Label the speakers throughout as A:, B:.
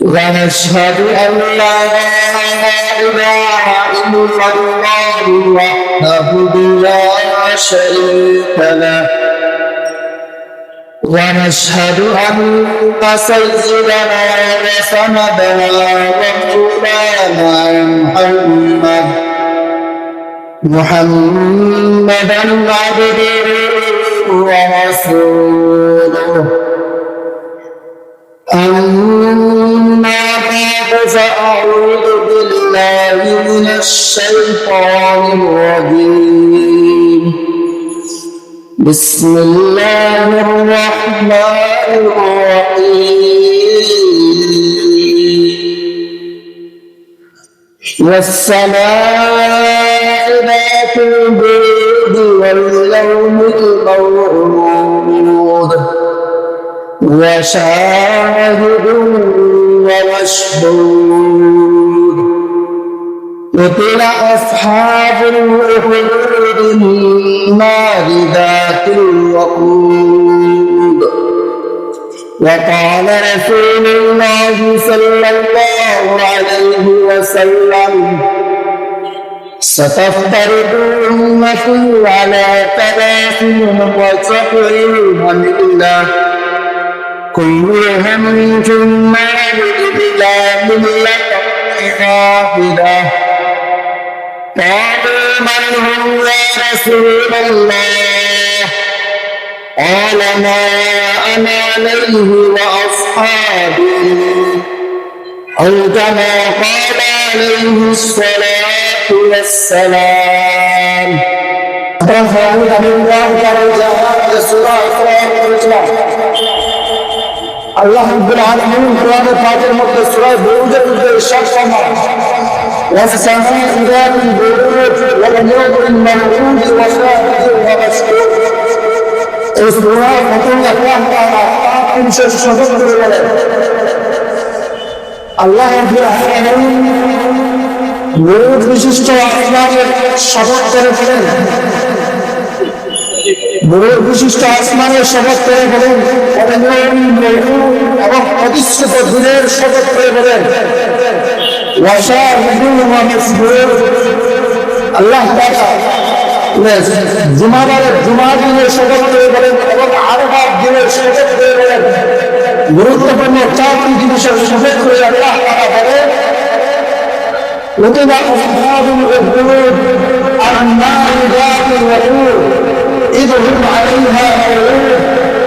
A: ونشهد أن لا إله إلا الله وحده لا شريك له. ونشهد أن سيدنا وسندنا ومولانا محمد محمدا عبده ورسوله. فأعوذ بالله من الشيطان الرجيم. بسم الله الرحمن الرحيم. والسماء ذات البرد واليوم الموعود. وشاهد ومشهود قتل أصحاب الأخدود النار ذات الوقود وقال رسول الله صلى الله عليه وسلم ستفترق أمتي على ثلاث وسبعين ملة كلهم ثم إلى ملة واحدة قالوا من هم يا رسول الله قال ما أنا عليه وأصحابي أو كما قال عليه الصلاة والسلام رفعوا من الله تعالى السورة আল্লাহ রাব্বুল আলামিন কোরআনের পাকের মধ্যে সূরা বুরুজের মধ্যে ইরশাদ ফরমান والسماء ذات البروج واليوم الموعود وشاهد ومشهود এই সূরা প্রথম আল্লাহ তাআলা পাক তিনশো সত্তর বলেন আল্লাহ রাব্বুল আলামিন বুরুজ বিশিষ্ট আসমানের শপথ করে বলেন বুড়োর বিশিষ্ট আসমানের শপথ করে বলেন এবং প্রতিষ্ঠিত দিনের শপথ করে বলেন আল্লাহ জুমাবারের জুমা দিনের শপথ করে বলেন এবং আরবার দিনের শপথ করে বলেন গুরুত্বপূর্ণ চারটি জিনিসের শপথ করে আল্লাহ তারা বলেন وطبع أصحاب الأخدود النار ذات الوقود إذ هم عليها قعود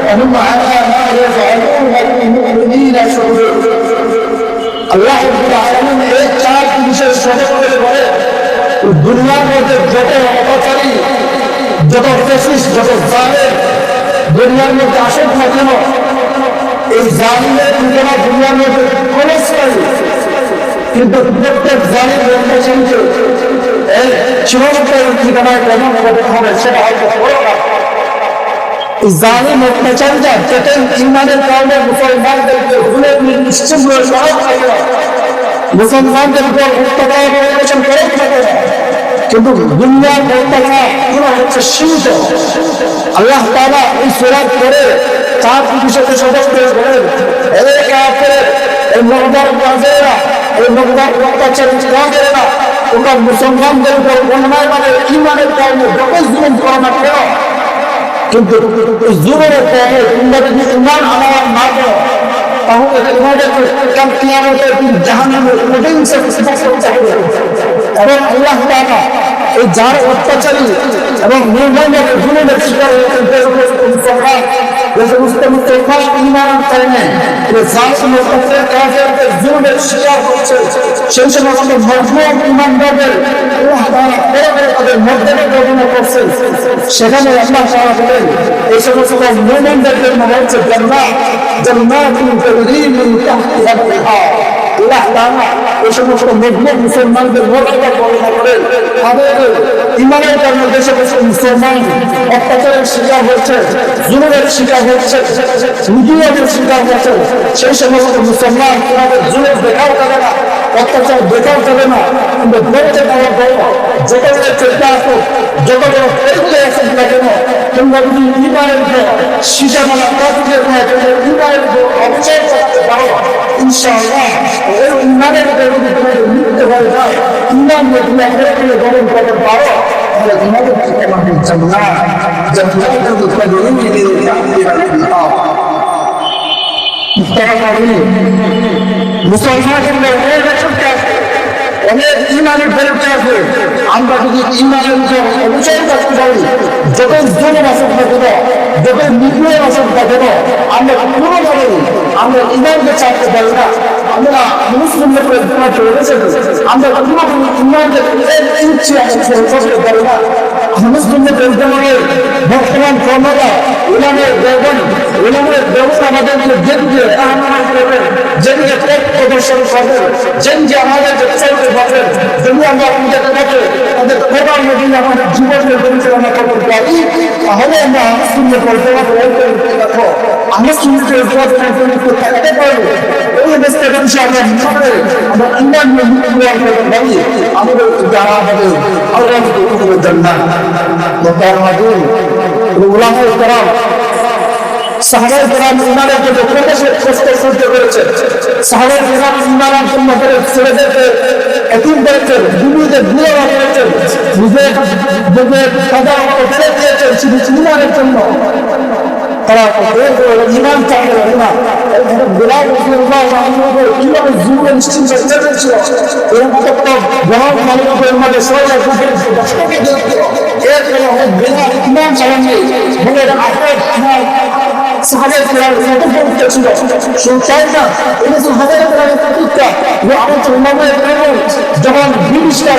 A: وهم على ما يفعلون بالمؤمنين شهود আল্লাহ রাব্বুল আলামিন এই চার জিনিসের সাথে করে বলে দুনিয়ার মধ্যে যত অপচারী যত ফেসিস যত জালেম দুনিয়ার মধ্যে আসুক না কেন এই জালিমের তুলনা দুনিয়ার মধ্যে ক্ষণস্থায়ী কিন্তু প্রত্যেক জালিম অত্যাচারীকে এই চিরন্তন ঠিকানায় কেমন হবে, সেটা হয়তো বড় না। জালিম অত্যাচারীরা যেতেন ইমানের কারণে মুসলমানদেরকে ভুলে নিশ্চিত সহজ থাকে না। মুসলমানদের উপর অত্যাচার অপারেশন করে কিন্তু আল্লাহ তাআলা এই সুরাত করে চার বিষয়কে সদস্য করে বলেন এই কাফের এই মগদার কাজেরা এই মগদার অত্যাচার কাজেরা না তোমরা মুসলমানদের উপর অন্যায় মানে ইমানের কারণে যত জুলুম করো না কেন, কিন্তু জুলুমের কারণে তোমরা যদি ইমান আমার না করো, তাহলে তোমাদেরকে কাল কিয়ামতের দিন জাহান্নামের কঠিন সে স্পষ্ট হবে। এবং আল্লাহ তাআলা এই যার অত্যাচারী এবং নির্মমের জুলুমের শিকার যে সমস্ত মুসলমান ইমান করে নেন জালিম হচ্ছে কাফেরদের জুলুমের শিকার হচ্ছে, সেই সমস্ত মজলুম ইমানদারদের আল্লাহ তাআলা বড় করে তাদের মর্যাদা বর্ণনা করছেন সেখানে আল্লাহ তাআলা বলেন, এই সমস্ত মুমিনদের জন্য হচ্ছে আল্লাহ তাআলা এই সমস্ত মজলুম মুসলমানদের মর্যাদা বর্ণনা করেন। তাদের ইমানের কারণে যে সমস্ত মুসলমান অত্যাচারের শিকার হচ্ছে জুলুমের শিকার হচ্ছে নিপীড়নের শিকার হচ্ছে সেই সমস্ত মুসলমান তোমাদের জুলুম দেখাও যাবে না, অত্যাচার দেখাও যাবে না। কিন্তু ধরতে দেওয়া বড় যত বড় চেষ্টা আসুক, যত বড় পরীক্ষা আসুক না কেন, তোমরা যদি ইমানের শিশা মানা অবচয় করতে পারো ইনশাআল্লাহ ওই ইমানের যদি তোমাদের মৃত্যু হয়ে যায় ইমান নিয়ে তুমি একবারে গরম করতে মুসলমানের অনেক শক্তি আছে অনেক ইমানের ফেরত আছে আমরা যদি ইমানের উপর অবচয় করতে পারি, যত জনের আসক না কেন যত নিগ্রহের আসক না কেন আমরা কোনোভাবে আমরা ইমানকে চাইতে পারি না। আমরা মুসলিম লোকের তোমার চলেছে আমরা কোনোভাবে ইমানকে ইচ্ছে আমরা করতে পারি না। লোকের তোমাদের বর্তমান ক্ষমতা ইমানের দেবন ইমানের ব্যবস্থা আমাদেরকে যেদিকে আহ্বান করবেন যেদিকে পথ প্রদর্শন করবেন যেদিকে আমাদেরকে চলতে পারবেন যদি আমরা আমাদের পথে তাদের প্রধান নদী আমাদের জীবনের পরিচালনা করতে পারি, তাহলে আমরা মুসলিমের পরিচালনা দেখো আমরা সুন্দর থাকতে পারব এই দেশকে মানুষ আমরা আমরা ইমান করতে পারি আমাদের যারা হবে, আল্লাহ জান্নাত। মোতার মাদুর উলামায়ে কেরাম, সাহাবায়ে কেরাম ইমানের জন্য প্রকাশে কষ্ট সহ্য করেছেন সাহাবায়ে কেরাম ইমানের জন্য করে ছেলেদেরকে এতিম করেছেন দুনিয়াতে বিয়ে করেছেন। নিজের নিজের কাজা তারা না বিলাল কীভাবে জীবনে নিশ্চিন্ত ছিল। এর মতো গ্রহণ মালিকের মধ্যে সবাই এর ফলে অনেক বিলাল ইমান চালাননি বলে আপনার করার মতো পবিত্র ছিল শুধু তাই না এটা শুধু হাজার হাজার পবিত্র আমার ইমামের কারণ যখন ব্রিটিশরা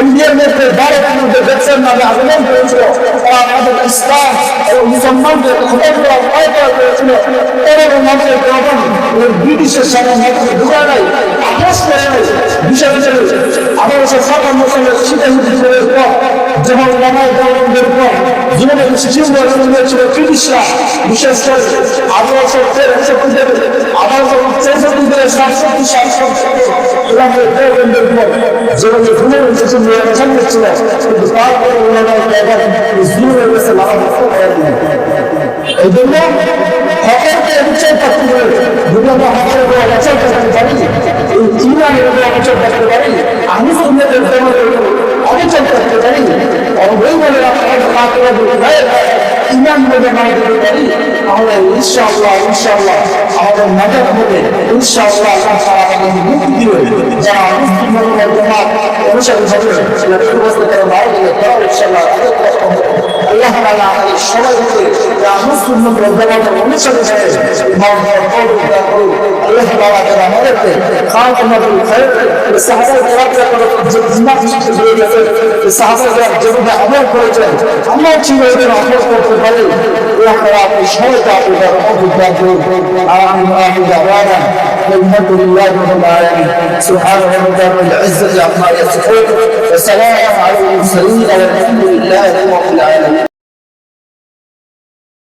A: ইন্ডিয়ার মধ্যে ভারতের মধ্যে দেখছেন নামে আবেদন করেছিল তারা আমাদের ইসলাম এবং মুসলমানদের খবর করা ভয় করা করেছিল তাদের মানুষের কারণ ব্রিটিশের সামনে জীবনের ছিল ব্রিটিশরা বিশেষ করে আঠারোশো তেষট্টি থেকে আঠারোশো চৌষট্টি থেকে সাতষট্টি গভর্নমেন্টের পর যেভাবে ঘুরে উঠেছে নির্বাচন ছিল কিন্তু তারপরে ওনারা ইসলামের কাছে লাভ এই জন্য হকেরকে উচ্চাই থাকতে হবে যদি আমরা হকের উপর অচল থাকতে পারি। এই উপর অচল থাকতে পারি। আমি অচল করতে পারি অবৈ বলে ইমান বলে না দিতে পারি। তাহলে ইনশাআল্লাহ ইনশাআল্লাহ আমাদের নজর হবে। ইনশাআল্লাহ আমাদের মুক্তি দিবে। যারা মুসলিম জামাত হবে করে বাইরে আল্লাহ তাআলা আমাদের সবাইকে যারা মুসলিম মুসলমান জামাতের অনুসারী হবে ইমাম আল্লাহ তাআলা যারা আমাদেরকে খাওয়ানোর খায় সাহাবায়ে কেরাম যে জিম্মা দিয়ে গেছে সাহাবায়ে কেরাম যেভাবে আমল করেছেন আমরা এদের আমল করতে পারি। আল্লাহ তাআলা সবাইকে আপনাদের অভিজ্ঞতা করুন। আর আমি আমি দাওয়ানা الحمد لله رب العالمين. سبحان ربك رب العزة عما يصفون وسلام على المرسلين والحمد لله رب العالمين.